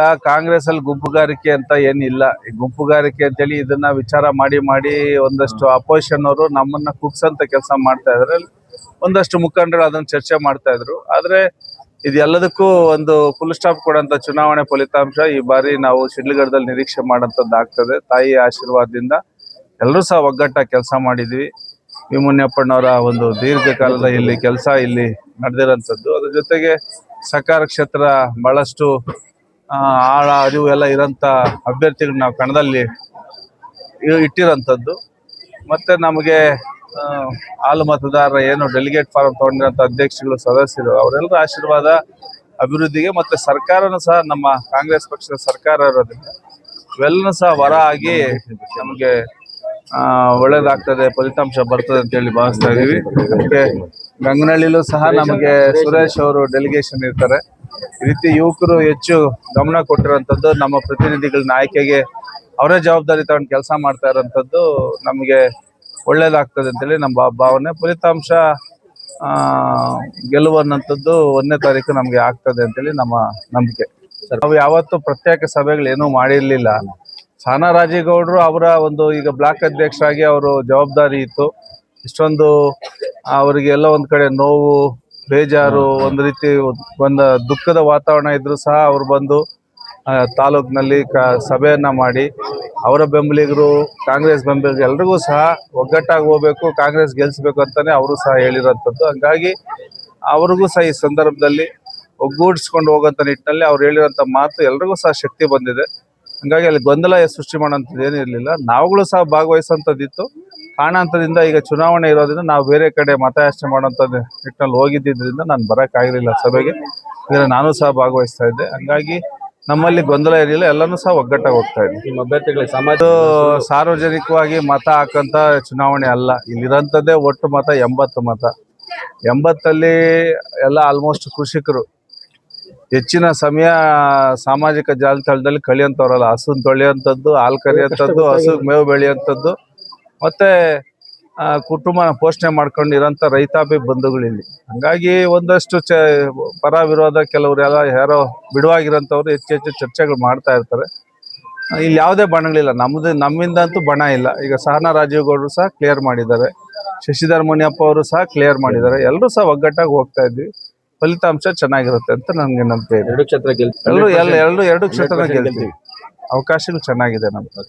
ಕಾಂಗ್ರೆಸ್ ಅಲ್ಲಿ ಗುಂಪುಗಾರಿಕೆ ಅಂತ ಏನಿಲ್ಲ. ಗುಂಪುಗಾರಿಕೆ ಅಂತೇಳಿ ಇದನ್ನ ವಿಚಾರ ಮಾಡಿ ಮಾಡಿ ಒಂದಷ್ಟು ಅಪೋಸಿಷನ್ ಅವರು ನಮ್ಮನ್ನ ಕುಗ್ಸಂತ ಕೆಲಸ ಮಾಡ್ತಾ ಇದ್ರೆ ಒಂದಷ್ಟು ಮುಖಂಡರು ಅದನ್ನ ಚರ್ಚೆ ಮಾಡ್ತಾ ಇದ್ರು. ಆದ್ರೆ ಇದೆಲ್ಲದಕ್ಕೂ ಒಂದು ಫುಲ್ ಸ್ಟಾಪ್ ಕೊಡಂತ ಚುನಾವಣೆ ಫಲಿತಾಂಶ ಈ ಬಾರಿ ನಾವು ಶಿಡ್ಲಘಟ್ಟದಲ್ಲಿ ನಿರೀಕ್ಷೆ ಮಾಡಂತದ್ದು ಆಗ್ತದೆ. ತಾಯಿ ಆಶೀರ್ವಾದದಿಂದ ಎಲ್ಲರೂ ಸಹ ಒಗ್ಗಟ್ಟಾಗಿ ಕೆಲಸ ಮಾಡಿದ್ವಿ. ವಿ ಒಂದು ದೀರ್ಘಕಾಲದ ಇಲ್ಲಿ ಕೆಲಸ ಇಲ್ಲಿ ನಡೆದಿರೋಂಥದ್ದು. ಅದ್ರ ಜೊತೆಗೆ ಸಹಕಾರ ಕ್ಷೇತ್ರ ಬಹಳಷ್ಟು ಆಳ, ಅರಿವು ಎಲ್ಲ ಇರೋಂಥ ಅಭ್ಯರ್ಥಿಗಳು ನಾವು ಕಣದಲ್ಲಿ ಇಟ್ಟಿರೋಂಥದ್ದು. ಮತ್ತೆ ನಮಗೆ ಹಾಲು ಮತದಾರರ ಏನು ಡೆಲಿಗೇಟ್ ಫಾರಂ ತಗೊಂಡಿರೋಂಥ ಅಧ್ಯಕ್ಷಗಳು ಸದಸ್ಯರು, ಅವರೆಲ್ಲರ ಆಶೀರ್ವಾದ, ಅಭಿವೃದ್ಧಿಗೆ ಮತ್ತೆ ಸರ್ಕಾರನೂ ಸಹ ನಮ್ಮ ಕಾಂಗ್ರೆಸ್ ಪಕ್ಷದ ಸರ್ಕಾರ ಇರೋದ್ರಿಂದ ಇವೆಲ್ಲನೂ ಸಹ ವರ ಆಗಿ ನಮಗೆ ಒಳ್ಳೇದಾಗ್ತದೆ ಫಲಿತಾಂಶ ಬರ್ತದೆ ಅಂತ ಹೇಳಿ ಭಾವಿಸ್ತಾ ಇದೀವಿ ಮತ್ತೆ ಗಂಗನಹಳ್ಳಿಲೂ ಸಹ ನಮಗೆ ಸುರೇಶ್ ಅವರು ಡೆಲಿಗೇಷನ್ ಇರ್ತಾರೆ. ಈ ರೀತಿ ಯುವಕರು ಹೆಚ್ಚು ಗಮನ ಕೊಟ್ಟಿರೋಂಥದ್ದು ನಮ್ಮ ಪ್ರತಿನಿಧಿಗಳನ್ನ ಆಯ್ಕೆಗೆ ಅವರೇ ಜವಾಬ್ದಾರಿ ತಗೊಂಡು ಕೆಲಸ ಮಾಡ್ತಾ ಇರೋಂಥದ್ದು ನಮಗೆ ಒಳ್ಳೇದಾಗ್ತದೆ ಅಂತೇಳಿ ನಮ್ಮ ಭಾವನೆ. ಫಲಿತಾಂಶ ಆ, ಅನ್ನೋಂಥದ್ದು ಒಂದನೇ ತಾರೀಕು ನಮಗೆ ಆಗ್ತದೆ ಅಂತೇಳಿ ನಮ್ಮ ನಂಬಿಕೆ. ನಾವು ಯಾವತ್ತೂ ಪ್ರತ್ಯೇಕ ಸಭೆಗಳು ಏನೂ ಮಾಡಿರ್ಲಿಲ್ಲ. ಸಾನಾ ರಾಜೇಗೌಡರು ಅವರ ಒಂದು ಈಗ ಬ್ಲಾಕ್ ಅಧ್ಯಕ್ಷರಾಗಿ ಅವರು ಜವಾಬ್ದಾರಿ ಇತ್ತು. ಇಷ್ಟೊಂದು ಅವರಿಗೆ ಎಲ್ಲ ಒಂದ್ ಕಡೆ ನೋವು, ಬೇಜಾರು, ಒಂದು ರೀತಿ ಒಂದು ದುಃಖದ ವಾತಾವರಣ ಇದ್ರೂ ಸಹ ಅವರು ಬಂದು ತಾಲೂಕಿನಲ್ಲಿ ಕ, ಸಭೆಯನ್ನು ಮಾಡಿ, ಅವರ ಬೆಂಬಲಿಗರು, ಕಾಂಗ್ರೆಸ್ ಬೆಂಬಲಿಗರು ಎಲ್ರಿಗೂ ಸಹ ಒಗ್ಗಟ್ಟಾಗಿ ಹೋಗ್ಬೇಕು, ಕಾಂಗ್ರೆಸ್ ಗೆಲ್ಲಿಸ್ಬೇಕು ಅಂತಲೇ ಅವರು ಸಹ ಹೇಳಿರೋಂಥದ್ದು. ಹಂಗಾಗಿ ಅವ್ರಿಗೂ ಸಹ ಈ ಸಂದರ್ಭದಲ್ಲಿ ಒಗ್ಗೂಡಿಸ್ಕೊಂಡು ಹೋಗೋಂಥ ನಿಟ್ಟಿನಲ್ಲಿ ಅವ್ರು ಹೇಳಿರೋಂಥ ಮಾತು ಎಲ್ರಿಗೂ ಸಹ ಶಕ್ತಿ ಬಂದಿದೆ. ಹಂಗಾಗಿ ಅಲ್ಲಿ ಗೊಂದಲ ಸೃಷ್ಟಿ ಮಾಡೋಂಥದ್ದು ಏನೂ ಇರಲಿಲ್ಲ. ನಾವುಗಳು ಸಹ ಭಾಗವಹಿಸುವಂಥದ್ದಿತ್ತು. ಕಾಣಂಥದ್ದರಿಂದ ಈಗ ಚುನಾವಣೆ ಇರೋದ್ರಿಂದ ನಾವು ಬೇರೆ ಕಡೆ ಮತಯಾಚನೆ ಮಾಡೋಂಥದ್ದು ನಿಟ್ಟಿನಲ್ಲಿ ಹೋಗಿದ್ದರಿಂದ ನಾನು ಬರೋಕ್ಕಾಗಲಿಲ್ಲ ಸಭೆಗೆ. ಅಂದರೆ ನಾನು ಸಹ ಭಾಗವಹಿಸ್ತಾ ಇದ್ದೆ. ಹಂಗಾಗಿ ನಮ್ಮಲ್ಲಿ ಗೊಂದಲ ಇರಲಿಲ್ಲ. ಎಲ್ಲನೂ ಸಹ ಒಗ್ಗಟ್ಟಾಗಿ ಹೋಗ್ತಾ ಇದ್ದೆ. ನಿಮ್ಮ ಅಭ್ಯರ್ಥಿಗಳಿಗೆ ಸಮಾಜ ಸಾರ್ವಜನಿಕವಾಗಿ ಮತ ಹಾಕಂತ ಚುನಾವಣೆ ಅಲ್ಲ. ಇಲ್ಲಿರೋಂಥದ್ದೇ ಒಟ್ಟು ಮತ ಎಂಬತ್ತು ಮತ. ಎಂಬತ್ತಲ್ಲಿ ಎಲ್ಲ ಆಲ್ಮೋಸ್ಟ್ ಕೃಷಿಕರು ಹೆಚ್ಚಿನ ಸಮಯ ಸಾಮಾಜಿಕ ಜಾಲತಾಣದಲ್ಲಿ ಕಳಿಯಂತವ್ರಲ್ಲ ಹಸುನ್ ತೊಳೆಯುವಂಥದ್ದು ಹಾಲು ಕರೆಯುವಂಥದ್ದು ಹಸು ಮೇವು ಬೆಳೆಯುವಂಥದ್ದು. ಮತ್ತೆ ಕುಟುಂಬ ಪೋಷಣೆ ಮಾಡ್ಕೊಂಡಿರೋಂಥ ರೈತಾಪಿ ಬಂಧುಗಳಿಲ್ಲಿ. ಹಂಗಾಗಿ ಒಂದಷ್ಟು ಚ ಪರ ವಿರೋಧ ಕೆಲವರೆಲ್ಲ ಯಾರೋ ಬಿಡುವಾಗಿರೋಂಥವ್ರು ಹೆಚ್ಚು ಹೆಚ್ಚು ಚರ್ಚೆಗಳು ಮಾಡ್ತಾ ಇರ್ತಾರೆ. ಇಲ್ಲಿ ಯಾವುದೇ ಬಣಗಳಿಲ್ಲ. ನಮ್ಮಿಂದ ನಮ್ಮಿಂದಂತೂ ಬಣ ಇಲ್ಲ. ಈಗ ಸಹನಾ ರಾಜೀವ್ ಗೌಡರು ಸಹ ಕ್ಲಿಯರ್ ಮಾಡಿದ್ದಾರೆ. ಶಶಿಧರ್ ಮುನಿಯಪ್ಪ ಅವರು ಸಹ ಕ್ಲಿಯರ್ ಮಾಡಿದ್ದಾರೆ. ಎಲ್ಲರೂ ಸಹ ಒಗ್ಗಟ್ಟಾಗಿ ಹೋಗ್ತಾ ಇದ್ವಿ. ಫಲಿತಾಂಶ ಚೆನ್ನಾಗಿರುತ್ತೆ ಅಂತ ನನಗೆ ನಂಬಿಕೆ ಇದೆ. ಎರಡು ಕ್ಷೇತ್ರ ಗೆಲ್ತೀವಿ. ಎಲ್ಲರೂ ಎಲ್ಲ ಎರಡು ಎರಡು ಕ್ಷೇತ್ರ ಗೆಲ್ತೀವಿ. ಅವಕಾಶಗಳು ಚೆನ್ನಾಗಿದೆ ನಮ್ಗೆ.